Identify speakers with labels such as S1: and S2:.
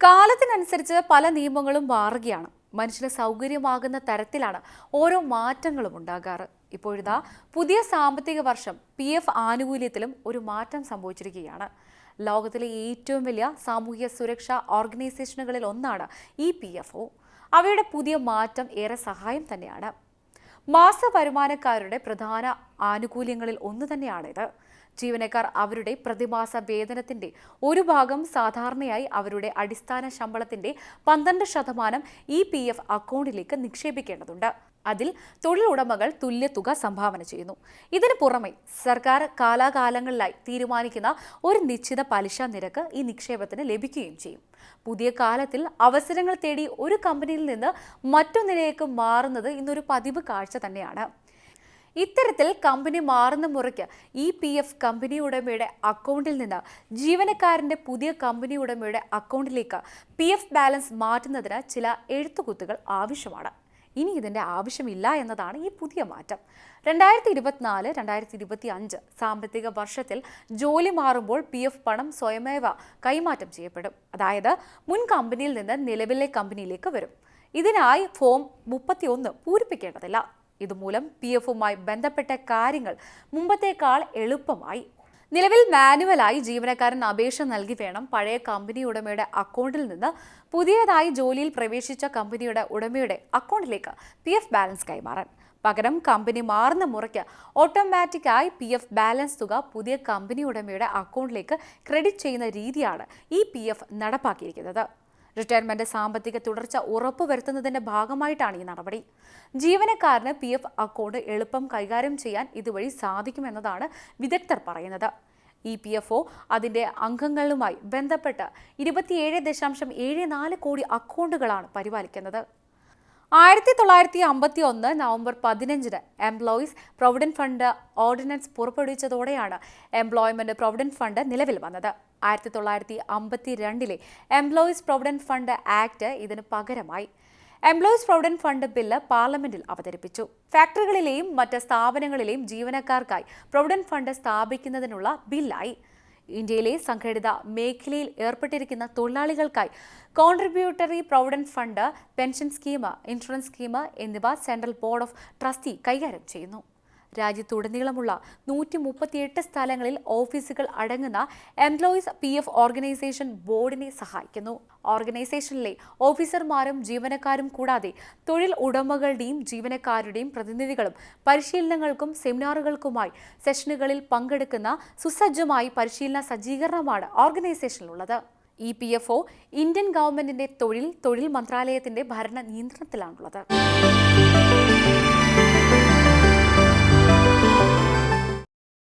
S1: കാലത്തിനനുസരിച്ച് പല നിയമങ്ങളും മാറുകയാണ്. മനുഷ്യന് സൗകര്യമാകുന്ന തരത്തിലാണ് ഓരോ മാറ്റങ്ങളും ഉണ്ടാകാറ്. ഇപ്പോഴിതാ പുതിയ സാമ്പത്തിക വർഷം പി എഫ് ആനുകൂല്യത്തിലും ഒരു മാറ്റം സംഭവിച്ചിരിക്കുകയാണ്. ലോകത്തിലെ ഏറ്റവും വലിയ സാമൂഹ്യ സുരക്ഷാ ഓർഗനൈസേഷനുകളിൽ ഒന്നാണ് ഇ പി അവയുടെ പുതിയ മാറ്റം ഏറെ സഹായം തന്നെയാണ്. മാസ വരുമാനക്കാരുടെ പ്രധാന ആനുകൂല്യങ്ങളിൽ ഒന്ന് തന്നെയാണിത്. ജീവനക്കാർ അവരുടെ പ്രതിമാസ വേതനത്തിന്റെ ഒരു ഭാഗം സാധാരണയായി അവരുടെ അടിസ്ഥാന ശമ്പളത്തിന്റെ പന്ത്രണ്ട് ശതമാനം ഇ പി എഫ് അക്കൗണ്ടിലേക്ക് നിക്ഷേപിക്കേണ്ടതുണ്ട്. അതിൽ തൊഴിലുടമകൾ തുല്യതുക സംഭാവന ചെയ്യുന്നു. ഇതിനു പുറമെ സർക്കാർ കാലാകാലങ്ങളിലായി തീരുമാനിക്കുന്ന ഒരു നിശ്ചിത പലിശ നിരക്ക് ഈ നിക്ഷേപത്തിന് ലഭിക്കുകയും ചെയ്യും. പുതിയ കാലത്തിൽ അവസരങ്ങൾ തേടി ഒരു കമ്പനിയിൽ നിന്ന് മറ്റൊന്നിലേക്ക് മാറുന്നത് ഇന്നൊരു പതിവ് കാഴ്ച തന്നെയാണ്. ഇത്തരത്തിൽ കമ്പനി മാറുന്ന മുറയ്ക്ക് ഇ പി എഫ് കമ്പനി ഉടമയുടെ അക്കൗണ്ടിൽ നിന്ന് ജീവനക്കാരന്റെ പുതിയ കമ്പനി ഉടമയുടെ അക്കൗണ്ടിലേക്ക് പി എഫ് ബാലൻസ് മാറ്റുന്നതിന് ചില എഴുത്തുകുത്തുകൾ ആവശ്യമാണ്. ഇനി ഇതിന്റെ ആവശ്യമില്ല എന്നതാണ് ഈ പുതിയ മാറ്റം. രണ്ടായിരത്തി ഇരുപത്തിനാല് രണ്ടായിരത്തി ഇരുപത്തി അഞ്ച് സാമ്പത്തിക വർഷത്തിൽ ജോലി മാറുമ്പോൾ പി എഫ് പണം സ്വയമേവ കൈമാറ്റം ചെയ്യപ്പെടും. അതായത് മുൻ കമ്പനിയിൽ നിന്ന് നിലവിലെ കമ്പനിയിലേക്ക് വരും. ഇതിനായി ഫോം മുപ്പത്തിയൊന്ന് പൂരിപ്പിക്കേണ്ടതില്ല. ഇതുമൂലം പി എഫുമായി ബന്ധപ്പെട്ട കാര്യങ്ങൾ മുമ്പത്തേക്കാൾ എളുപ്പമായി നിലവിൽ മാനുവലായി ജീവനക്കാരൻ അപേക്ഷ നൽകി വേണം പഴയ കമ്പനി ഉടമയുടെ അക്കൗണ്ടിൽ നിന്ന് പുതിയതായി ജോലിയിൽ പ്രവേശിച്ച കമ്പനിയുടെ ഉടമയുടെ അക്കൗണ്ടിലേക്ക് പി എഫ് ബാലൻസ് കൈമാറാൻ. പകരം കമ്പനി മാറുന്ന മുറയ്ക്ക് ഓട്ടോമാറ്റിക്കായി പി എഫ് ബാലൻസ് തുക പുതിയ കമ്പനി ഉടമയുടെ അക്കൗണ്ടിലേക്ക് ക്രെഡിറ്റ് ചെയ്യുന്ന രീതിയാണ് ഈ പി നടപ്പാക്കിയിരിക്കുന്നത്. റിട്ടയർമെന്റ് സാമ്പത്തിക തുടർച്ച ഉറപ്പുവരുത്തുന്നതിന്റെ ഭാഗമായിട്ടാണ് ഈ നടപടി. ജീവനക്കാരന് പി എഫ് അക്കൗണ്ട് എളുപ്പം കൈകാര്യം ചെയ്യാൻ ഇതുവഴി സാധിക്കുമെന്നതാണ് വിദഗ്ധർ പറയുന്നത്. ഇ പി എഫ് ഒ അതിന്റെ അംഗങ്ങളുമായി ബന്ധപ്പെട്ട് ഇരുപത്തിയേഴ് ദശാംശം ഏഴ് നാല് കോടി അക്കൗണ്ടുകളാണ് പരിപാലിക്കുന്നത്. ആയിരത്തി തൊള്ളായിരത്തി അമ്പത്തി ഒന്ന് നവംബർ പതിനഞ്ചിന് എംപ്ലോയീസ് പ്രൊവിഡന്റ് ഫണ്ട് ഓർഡിനൻസ് പുറപ്പെടുവിച്ചതോടെയാണ് എംപ്ലോയ്മെന്റ് പ്രൊവിഡന്റ് ഫണ്ട് നിലവിൽ വന്നത്. ആയിരത്തി തൊള്ളായിരത്തി അമ്പത്തി രണ്ടിലെ എംപ്ലോയീസ് പ്രൊവിഡന്റ് ഫണ്ട് ആക്ട് ഇതിന് പകരമായി. എംപ്ലോയീസ് പ്രൊവിഡന്റ് ഫണ്ട് ബില്ല് പാർലമെന്റിൽ അവതരിപ്പിച്ചു. ഫാക്ടറികളിലെയും മറ്റ് സ്ഥാപനങ്ങളിലെയും ജീവനക്കാർക്കായി പ്രൊവിഡന്റ് ഫണ്ട് സ്ഥാപിക്കുന്നതിനുള്ള ബില്ലായി. ഇന്ത്യയിലെ സംഘടിത മേഖലയിൽ ഏർപ്പെട്ടിരിക്കുന്ന തൊഴിലാളികൾക്കായി contributory provident fund pension scheme insurance scheme എന്നിവ സെൻട്രൽ ബോർഡ് ഓഫ് ട്രസ്റ്റി കൈകാര്യം ചെയ്യുന്നു. രാജ്യത്തുടനീളമുള്ള നൂറ്റി മുപ്പത്തിയെട്ട് സ്ഥലങ്ങളിൽ ഓഫീസുകൾ അടങ്ങുന്ന എംപ്ലോയീസ് പി എഫ് ഓർഗനൈസേഷൻ ബോർഡിനെ സഹായിക്കുന്നു. ഓർഗനൈസേഷനിലെ ഓഫീസർമാരും ജീവനക്കാരും കൂടാതെ തൊഴിൽ ഉടമകളുടെയും ജീവനക്കാരുടെയും പ്രതിനിധികളും പരിശീലനങ്ങൾക്കും സെമിനാറുകൾക്കുമായി സെഷനുകളിൽ പങ്കെടുക്കുന്ന സുസജ്ജമായി പരിശീലന സജ്ജീകരണമാണ് ഓർഗനൈസേഷനിലുള്ളത്. E P F O Indian ഗവൺമെന്റിന്റെ തൊഴിൽ തൊഴിൽ മന്ത്രാലയത്തിന്റെ ഭരണ നിയന്ത്രണത്തിലാണുള്ളത്.